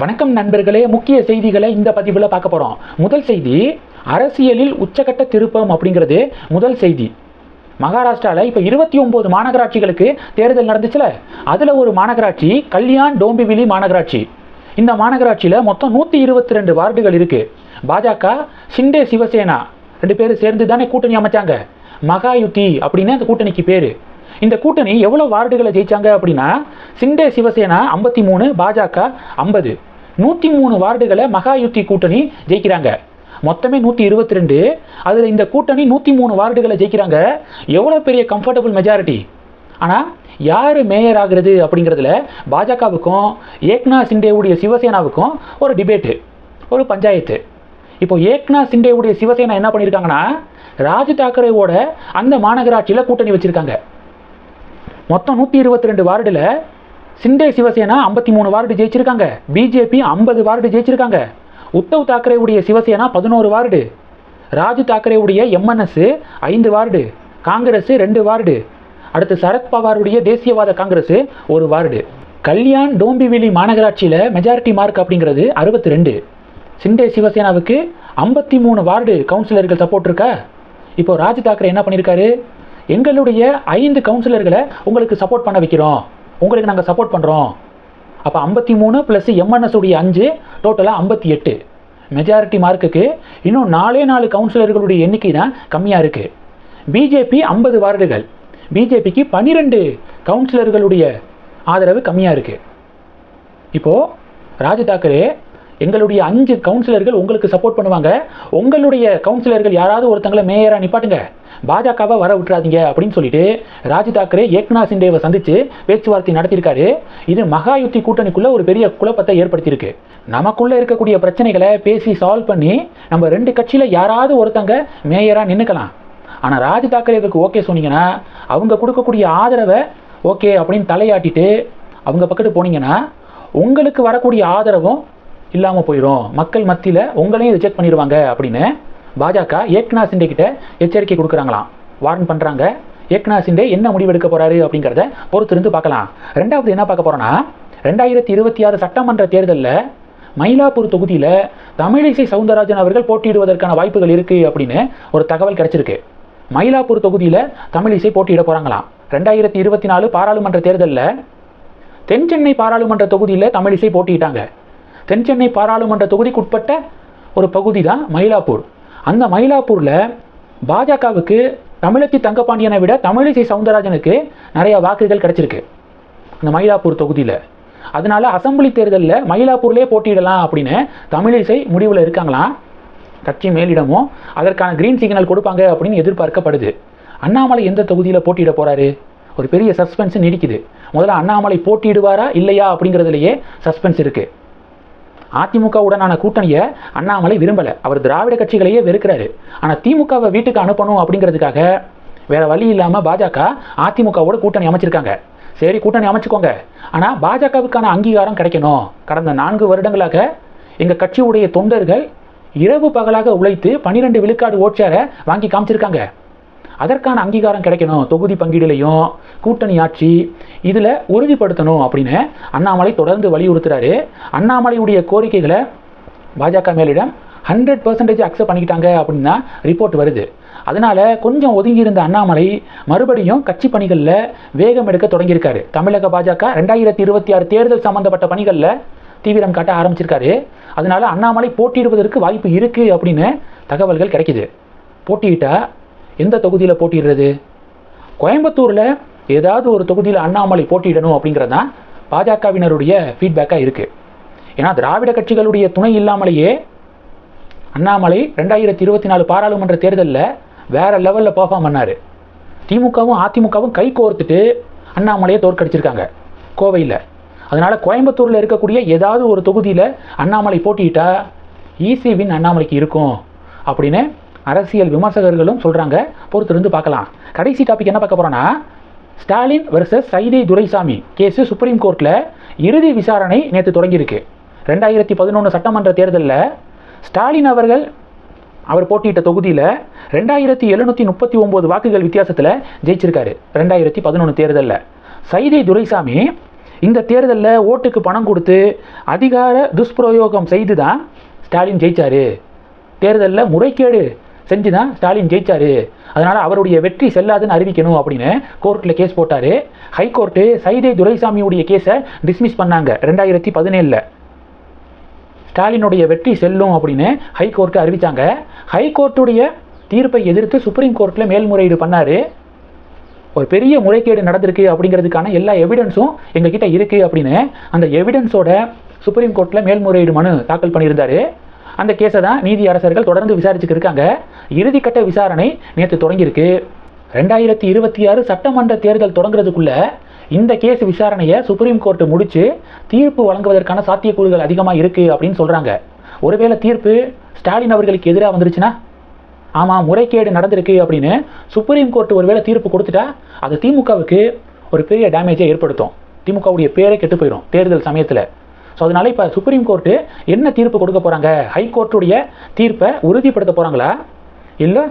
வணக்கம் நண்பர்களே முக்கிய செய்திகளை இந்த பதிவில் பார்க்க போகிறோம் முதல் செய்தி அரசியலில் உச்சகட்ட திருப்பம் அப்படிங்கிறது முதல் செய்தி. மகாராஷ்டிராவில் இப்போ இருபத்தி ஒம்பது மாநகராட்சிகளுக்கு தேர்தல் நடந்துச்சுல? அதில் ஒரு மாநகராட்சி கல்யாண் டோம்பிவிலி மாநகராட்சி. இந்த மாநகராட்சியில் மொத்தம் நூற்றி இருபத்தி ரெண்டு வார்டுகள் இருக்குது பாஜக சிண்டே சிவசேனா ரெண்டு பேரும் சேர்ந்து தானே கூட்டணி அமைச்சாங்க. மகாயுத்தி அப்படின்னு அந்த கூட்டணிக்கு பேர். இந்த கூட்டணி எவ்வளோ வார்டுகளை ஜெயிச்சாங்க அப்படின்னா சிண்டே சிவசேனா ஐம்பத்தி மூணு பாஜக ஐம்பது. நூற்றி மூணு வார்டுகளை மகா யுத்தி கூட்டணி ஜெயிக்கிறாங்க. மொத்தமே நூற்றி இருபத்தி ரெண்டு. அதில் இந்த கூட்டணி நூற்றி மூணு வார்டுகளை ஜெயிக்கிறாங்க. எவ்வளோ பெரிய கம்ஃபர்டபுள் மெஜாரிட்டி ஆனால் யார் மேயர் ஆகிறது அப்படிங்கிறதுல பாஜகவுக்கும் ஏக்னா சிண்டேவுடைய சிவசேனாவுக்கும் ஒரு டிபேட்டு ஒரு பஞ்சாயத்து. இப்போ ஏக்னா சிண்டேவுடைய சிவசேனா என்ன பண்ணியிருக்காங்கன்னா ராஜ் தாக்கரேவோட அந்த மாநகராட்சியில் கூட்டணி வச்சுருக்காங்க. மொத்தம் நூற்றி இருபத்தி ரெண்டு வார்டில் சிண்டே சிவசேனா ஐம்பத்தி மூணு வார்டு ஜெயிச்சிருக்காங்க. பிஜேபி ஐம்பது வார்டு ஜெயிச்சிருக்காங்க. உத்தவ் தாக்கரேவுடைய சிவசேனா பதினோரு வார்டு. ராஜ் தாக்கரேவுடைய எம்என்எஸ் ஐந்து வார்டு. காங்கிரஸ் ரெண்டு வார்டு. அடுத்து சரத் பவாருடைய தேசியவாத காங்கிரஸ் ஒரு வார்டு. கல்யாண் டோம்பிவிலி மாநகராட்சியில் மெஜாரிட்டி மார்க் அப்படிங்கிறது அறுபத்தி ரெண்டு சிண்டே சிவசேனாவுக்கு ஐம்பத்தி மூணு வார்டு கவுன்சிலர்கள் சப்போர்ட் இருக்கா? இப்போ ராஜ் தாக்கரே என்ன பண்ணியிருக்காரு எங்களுடைய ஐந்து கவுன்சிலர்களை உங்களுக்கு சப்போர்ட் பண்ண வைக்கிறோம். உங்களுக்கு நாங்கள் சப்போர்ட் பண்ணுறோம் அப்போ ஐம்பத்தி மூணு ப்ளஸ் எம்என்எஸ் உடைய அஞ்சு டோட்டலாக ஐம்பத்தி எட்டு. மெஜாரிட்டி மார்க்குக்கு இன்னும் நாலே நாலு கவுன்சிலர்களுடைய எண்ணிக்கை தான் கம்மியாக இருக்குது பிஜேபி ஐம்பது வார்டுகள். பிஜேபிக்கு பன்னிரெண்டு கவுன்சிலர்களுடைய ஆதரவு கம்மியாக இருக்குது இப்போது ராஜ் தாக்கரே எங்களுடைய அஞ்சு கவுன்சிலர்கள் உங்களுக்கு சப்போர்ட் பண்ணுவாங்க. உங்களுடைய கவுன்சிலர்கள் யாராவது ஒருத்தங்களை மேயராக நிப்பாட்டுங்க. பாஜகவை வர விட்டுறாதீங்க அப்படின்னு சொல்லிட்டு ராஜ் தாக்கரே ஏக்நாத் சிண்டேவை சந்தித்து பேச்சுவார்த்தை நடத்தியிருக்காரு. இது மகாயுத்தி கூட்டணிக்குள்ள ஒரு பெரிய குழப்பத்தை ஏற்படுத்தியிருக்கு. நமக்குள்ள இருக்கக்கூடிய பிரச்சனைகளை பேசி சால்வ் பண்ணி நம்ம ரெண்டு கட்சியில் யாராவது ஒருத்தங்க மேயராக நின்றுக்கலாம் ஆனால் ராஜ் தாக்கரேவுக்கு ஓகே சொன்னீங்கன்னா அவங்க கொடுக்கக்கூடிய ஆதரவை ஓகே அப்படின்னு தலையாட்டிட்டு அவங்க பக்கத்து போனீங்கன்னா உங்களுக்கு வரக்கூடிய ஆதரவும் இல்லாமல் போயிடும் மக்கள் மத்தியில் உங்களையும் ரிஜெக்ட் பண்ணிடுவாங்க அப்படின்னு பாஜக ஏக்னா சிண்டே கிட்ட எச்சரிக்கை கொடுக்குறாங்களாம். வார்ன் பண்ணுறாங்க ஏக்னா சிண்டே என்ன முடிவெடுக்க போகிறாரு அப்படிங்கிறத பொறுத்திருந்து பார்க்கலாம். ரெண்டாவது என்ன பார்க்க போகிறோன்னா ரெண்டாயிரத்தி இருபத்தி ஆறு சட்டமன்ற தேர்தலில் மயிலாப்பூர் தொகுதியில் தமிழிசை சவுந்தரராஜன் அவர்கள் போட்டியிடுவதற்கான வாய்ப்புகள் இருக்குது அப்படின்னு ஒரு தகவல் கிடச்சிருக்கு. மயிலாப்பூர் தொகுதியில் தமிழிசை போட்டியிட போகிறாங்களாம் ரெண்டாயிரத்தி இருபத்தி நாலு பாராளுமன்ற தேர்தலில் தென் சென்னை பாராளுமன்ற தொகுதியில் தமிழிசை போட்டியிட்டாங்க. தென்சென்னை பாராளுமன்ற தொகுதிக்குட்பட்ட ஒரு பகுதி தான் மயிலாப்பூர். அந்த மயிலாப்பூரில் பாஜகவுக்கு தமிழச்சி தங்கப்பாண்டியனை விட தமிழிசை சவுந்தரராஜனுக்கு நிறைய வாக்குகள் கிடைச்சிருக்கு. அந்த மயிலாப்பூர் தொகுதியில். அதனால அசெம்பிளி தேர்தலில் மயிலாப்பூர்லேயே போட்டியிடலாம் அப்படின்னு தமிழிசை முடிவில் இருக்காங்களாம் கட்சி மேலிடமும் அதற்கான கிரீன் சிக்னல் கொடுப்பாங்க அப்படின்னு எதிர்பார்க்கப்படுது. அண்ணாமலை எந்த தொகுதியில் போட்டியிட போறாரு? ஒரு பெரிய சஸ்பென்ஸ் நீடிக்குது. முதல்ல அண்ணாமலை போட்டியிடுவாரா இல்லையா அப்படிங்கிறதுலையே சஸ்பென்ஸ் இருக்குது அதிமுகவுடனான கூட்டணியை அண்ணாமலை விரும்பலை. அவர் திராவிட கட்சிகளையே வெறுக்கிறாரு. ஆனால் திமுகவை வீட்டுக்கு அனுப்பணும் அப்படிங்கிறதுக்காக வேற வழி இல்லாமல் பாஜக அதிமுகவோட கூட்டணி அமைச்சிருக்காங்க. சரி கூட்டணி அமைச்சுக்கோங்க. ஆனால் பாஜகவுக்கான அங்கீகாரம் கிடைக்கணும். கடந்த நான்கு வருடங்களாக எங்கள் கட்சியுடைய தொண்டர்கள் இரவு பகலாக உழைத்து பன்னிரெண்டு விழுக்காடு ஓட்சேரை வாங்கி காமிச்சிருக்காங்க. அதற்கான அங்கீகாரம் கிடைக்கணும். தொகுதி பங்கீடுலையும் கூட்டணி ஆட்சி இதில் உறுதிப்படுத்தணும் அப்படின்னு அண்ணாமலை தொடர்ந்து வலியுறுத்துறாரு. அண்ணாமலையுடைய கோரிக்கைகளை பாஜக மேலிடம் ஹண்ட்ரட் பர்சன்டேஜ் அக்செப்ட் பண்ணிக்கிட்டாங்க அப்படின்னு தான் ரிப்போர்ட் வருது. அதனால கொஞ்சம் ஒதுங்கி இருந்த அண்ணாமலை மறுபடியும் கட்சி பணிகளில் வேகம் எடுக்க தொடங்கியிருக்காரு. தமிழக பாஜக ரெண்டாயிரத்தி இருபத்தி ஆறு தேர்தல் சம்பந்தப்பட்ட பணிகளில் தீவிரம் காட்ட ஆரம்பிச்சிருக்காரு. அதனால அண்ணாமலை போட்டியிடுவதற்கு வாய்ப்பு இருக்கு அப்படின்னு தகவல்கள் கிடைக்குது. போட்டியிட்டால் எந்த தொகுதியில் போட்டிடுறது கோயம்புத்தூரில் ஏதாவது ஒரு தொகுதியில் அண்ணாமலை போட்டியிடணும் அப்படிங்கிறது தான் பாஜகவினருடைய ஃபீட்பேக்காக இருக்குது ஏன்னா திராவிட கட்சிகளுடைய துணை இல்லாமலேயே அண்ணாமலை ரெண்டாயிரத்தி இருபத்தி நாலு பாராளுமன்ற தேர்தலில் வேறு லெவலில் பர்ஃபார்ம் பண்ணார். திமுகவும் அதிமுகவும் கை கோர்த்துட்டு அண்ணாமலையை தோற்கடிச்சிருக்காங்க கோவையில். அதனால் கோயம்புத்தூரில் இருக்கக்கூடிய ஏதாவது ஒரு தொகுதியில் அண்ணாமலை போட்டியிட்டால் ஈஸி வின் அண்ணாமலைக்கு இருக்கும் அப்படின்னு அரசியல் விமர்சகர்களும் சொல்கிறாங்க பொறுத்திருந்து பார்க்கலாம். கடைசி டாபிக் என்ன பார்க்க போகிறோன்னா Stalin versus Saidai Duraisamy case supreme கோர்ட்டில் இறுதி விசாரணை நேற்று தொடங்கியிருக்கு. ரெண்டாயிரத்தி பதினொன்று சட்டமன்ற தேர்தலில் ஸ்டாலின் அவர்கள் அவர் போட்டியிட்ட தொகுதியில் ரெண்டாயிரத்தி எழுநூற்றி முப்பத்தி ஒம்பது வாக்குகள் வித்தியாசத்தில் ஜெயிச்சிருக்காரு ரெண்டாயிரத்தி பதினொன்று தேர்தலில். சைதை துரைசாமி இந்த தேர்தலில் ஓட்டுக்கு பணம் கொடுத்து அதிகார துஷ்பிரயோகம் செய்து தான் ஸ்டாலின் ஜெயித்தார் தேர்தலில் முறைகேடு செஞ்சு தான் ஸ்டாலின் ஜெயிச்சார். அதனால் அவருடைய வெற்றி செல்லாதுன்னு அறிவிக்கணும் அப்படின்னு கோர்ட்டில் கேஸ் போட்டார். ஹைகோர்ட்டு சைதை துரைசாமியுடைய கேஸை டிஸ்மிஸ் பண்ணாங்க ரெண்டாயிரத்தி பதினேழில். ஸ்டாலினுடைய வெற்றி செல்லும் அப்படின்னு ஹைகோர்ட்டு அறிவித்தாங்க ஹைகோர்ட்டுடைய தீர்ப்பை எதிர்த்து சுப்ரீம் கோர்ட்டில் மேல்முறையீடு பண்ணார். ஒரு பெரிய முறைகேடு நடந்திருக்கு அப்படிங்கிறதுக்கான எல்லா எவிடன்ஸும் எங்ககிட்ட இருக்குது அப்படின்னு அந்த எவிடன்ஸோட சுப்ரீம் கோர்ட்டில் மேல்முறையீடு மனு தாக்கல் பண்ணியிருந்தாரு. அந்த கேஸை தான் நீதி அரசர்கள் தொடர்ந்து விசாரிச்சுட்டு இருக்காங்க. இறுதிக்கட்ட விசாரணை நேற்று தொடங்கியிருக்கு. ரெண்டாயிரத்தி இருபத்தி ஆறு சட்டமன்ற தேர்தல் தொடங்குறதுக்குள்ள இந்த கேஸ் விசாரணையை சுப்ரீம் கோர்ட் முடித்து தீர்ப்பு வழங்குவதற்கான சாத்தியக்கூறுகள் அதிகமாக இருக்குது அப்படின்னு சொல்கிறாங்க ஒருவேளை தீர்ப்பு ஸ்டாலின் அவர்களுக்கு எதிராக வந்துருச்சுன்னா? ஆமாம் முறைகேடு நடந்திருக்கு அப்படின்னு சுப்ரீம் கோர்ட் ஒருவேளை தீர்ப்பு கொடுத்துட்டா அது திமுகவுக்கு ஒரு பெரிய டேமேஜை ஏற்படுத்தும். திமுகவுடைய பேரே கெட்டு போயிடும் தேர்தல் சமயத்தில். ஸோ அதனால இப்போ சுப்ரீம் கோர்ட்டு என்ன தீர்ப்பு கொடுக்க போகிறாங்க ஹைகோர்ட்டுடைய தீர்ப்பை உறுதிப்படுத்த போகிறாங்களா இல்லை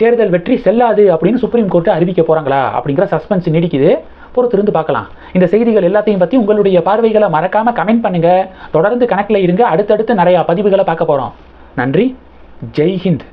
தேர்தல் வெற்றி செல்லாது அப்படின்னு சுப்ரீம் கோர்ட்டு அறிவிக்க போகிறாங்களா அப்படிங்கிற சஸ்பென்ஸ் நீடிக்குது. பொறுத்திருந்து பார்க்கலாம். இந்த செய்திகள் எல்லாத்தையும் பற்றி உங்களுடைய பார்வைகளை மறக்காமல் கமெண்ட் பண்ணுங்கள் தொடர்ந்து கணக்கில் இருங்க. அடுத்தடுத்து நிறையா பதிவுகளை பார்க்க போகிறோம் நன்றி. ஜெய்ஹிந்த்